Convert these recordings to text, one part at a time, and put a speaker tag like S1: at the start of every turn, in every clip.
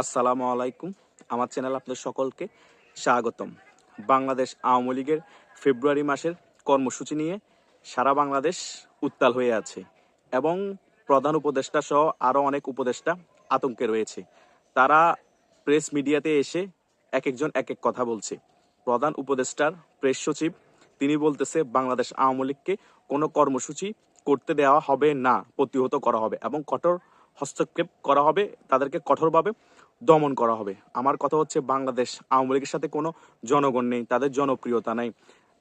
S1: আসসালামু আলাইকুম। আমার চ্যানেল আপনাদের সকলকে স্বাগতম। বাংলাদেশ আওয়ামী লীগের ফেব্রুয়ারি মাসের কর্মসূচি নিয়ে সারা বাংলাদেশ উত্তাল হয়ে আছে এবং প্রধান উপদেষ্টা সহ আরও অনেক উপদেষ্টা আতঙ্কে রয়েছে। তারা প্রেস মিডিয়াতে এসে এক একজন এক এক কথা বলছে। প্রধান উপদেষ্টার প্রেস সচিব, তিনি বলতেছে, বাংলাদেশ আওয়ামী লীগকে কোনো কর্মসূচি করতে দেওয়া হবে না, প্রতিহত করা হবে এবং কঠোর হস্তক্ষেপ করা হবে, তাদেরকে কঠোরভাবে দমন করা হবে। আমার কথা হচ্ছে বাংলাদেশ আওয়ামী লীগের সাথে কোনো জনগণ নেই, তাদের জনপ্রিয়তা নাই।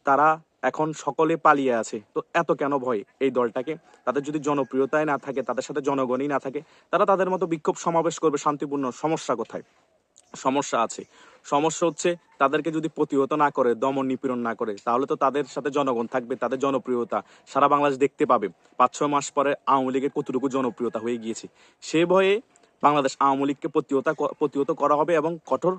S1: তারা এখন সকলে পালিয়ে আছে। তো এত কেন ভয় এই দলটাকে? তাদের যদি জনপ্রিয়তায় না থাকে, তাদের সাথে জনগণই না থাকে, তারা তাদের মতো বিক্ষোভ সমাবেশ করবে শান্তিপূর্ণ। সমস্যা কোথায়? সমস্যা আছে। সমস্যা হচ্ছে তাদেরকে যদি প্রতিহত না করে, দমন নিপীড়ন না করে, তাহলে তো তাদের সাথে জনগণ থাকবে, তাদের জনপ্রিয়তা সারা বাংলাদেশ দেখতে পাবে। পাঁচ ছয় মাস পরে আওয়ামী লীগের কতটুকু জনপ্রিয়তা হয়ে গিয়েছে? সে ভয়ে বাংলাদেশ আওয়ামী লীগকে প্রতিহতা প্রতিহত করা হবে এবং কঠোর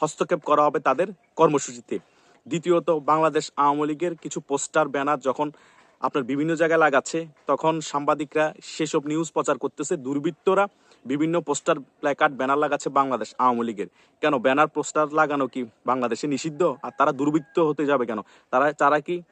S1: হস্তক্ষেপ করা হবে তাদের কর্মসূচিতে। দ্বিতীয়ত, বাংলাদেশ আওয়ামী লীগের কিছু পোস্টার, ব্যানার যখন আপনার বিভিন্ন জায়গায় লাগাচ্ছে, তখন সাংবাদিকরা সেসব নিউজ প্রচার করতেছে। দুর্বৃত্তরা বিভিন্ন পোস্টার, প্ল্যাকার্ড, ব্যানার লাগাচ্ছে বাংলাদেশ আওয়ামী লীগের। কেন? ব্যানার, পোস্টার লাগানো কি বাংলাদেশে নিষিদ্ধ? আর তারা দুর্বৃত্ত হতে যাবে কেন? তারা তারা কি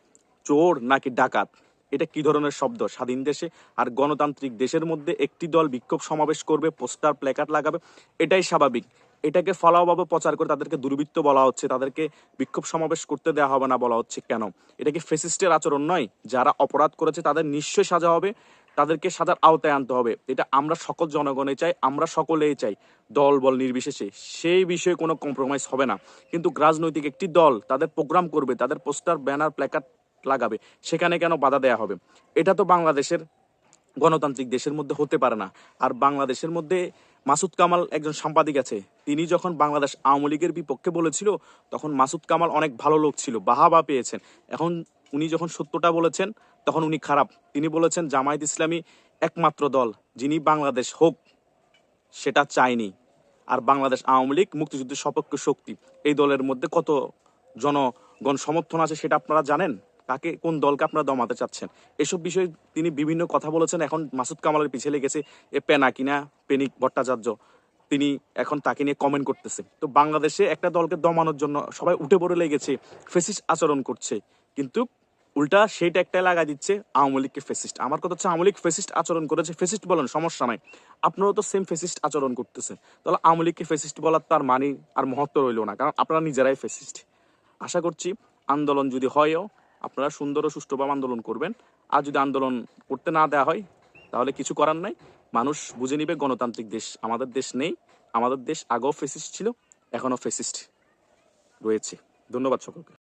S1: চোর নাকি ডাকাত? এটা কি ধরনের শব্দ? স্বাধীন দেশে আর গণতান্ত্রিক দেশের মধ্যে একটি দল বিক্ষোভ সমাবেশ করবে, পোস্টার, প্ল্যাকার্ড লাগাবে, এটাই স্বাভাবিক। এটাকে ফলাওভাবে প্রচার করে তাদেরকে দুর্বৃত্ত বলা হচ্ছে, তাদেরকে বিক্ষোভ সমাবেশ করতে দেওয়া হবে না বলা হচ্ছে কেন? এটা কি ফেসিস্টের আচরণ নয়? যারা অপরাধ করেছে তাদের নিশ্চয়ই সাজা হবে, তাদেরকে সাজার আওতায় আনতে হবে। এটা আমরা সকল জনগণে চাই, আমরা সকলেই চাই, দল, বল নির্বিশেষে। সেই বিষয়ে কোনো কম্প্রোমাইজ হবে না। কিন্তু রাজনৈতিক একটি দল তাদের প্রোগ্রাম করবে, তাদের পোস্টার ব্যানার প্ল্যাকার্ড লাগাবে, সেখানে কেন বাধা দেয়া হবে? এটা তো বাংলাদেশের গণতান্ত্রিক দেশের মধ্যে হতে পারে না। আর বাংলাদেশের মধ্যে মাসুদ কামাল একজন সাংবাদিক আছে। তিনি যখন বাংলাদেশ আওয়ামী লীগের বিপক্ষে বলেছিল, তখন মাসুদ কামাল অনেক ভালো লোক ছিল, বাহাবা পেয়েছেন। এখন উনি যখন সত্যটা বলেছেন, তখন উনি খারাপ। তিনি বলেছেন, জামায়াত ইসলামী একমাত্র দল, যিনি বাংলাদেশ হোক, সেটা চায়নি। আর বাংলাদেশ আওয়ামী লীগ মুক্তিযুদ্ধের সপক্ষ শক্তি। এই দলের মধ্যে কত জনগণ সমর্থন আছে, সেটা আপনারা জানেন? কাকে, কোন দলকে আপনারা দমাতে চাচ্ছেন? এসব বিষয়ে তিনি বিভিন্ন কথা বলেছেন। এখন মাসুদ কামালের পিছিয়ে লেগেছে এ পেনা কিনা পেনিক ভট্টাচার্য। তিনি এখন তাকে নিয়ে কমেন্ট করতেছে। তো বাংলাদেশে একটা দলকে দমানোর জন্য সবাই উঠে পড়ে লেগেছে, ফেসিস্ট আচরণ করছে। কিন্তু উল্টা সেই ট্যাগটাই লাগা দিচ্ছে আওয়ামী লীগকে ফেসিস্ট। আমার কথা হচ্ছে আওয়ামী লীগ ফেসিস্ট আচরণ করেছে, ফেসিস্ট বলেন, সমস্যা নাই। আপনারাও তো সেম ফেসিস্ট আচরণ করতেছেন। তাহলে আওয়ামী লীগকে ফেসিস্ট বলার তার মানি আর মহত্ব রইল না, কারণ আপনারা নিজেরাই ফেসিস্ট। আশা করছি আন্দোলন যদি হয়ও আপনারা সুন্দর ও সুষ্ঠুভাবে আন্দোলন করবেন। আর যদি আন্দোলন করতে না দেওয়া হয়, তাহলে কিছু করার নাই। মানুষ বুঝে নিবে, গণতান্ত্রিক দেশ আমাদের দেশ নেই। আমাদের দেশ আগেও ফেসিস্ট ছিল, এখনও ফেসিস্ট রয়েছে। ধন্যবাদ সকলকে।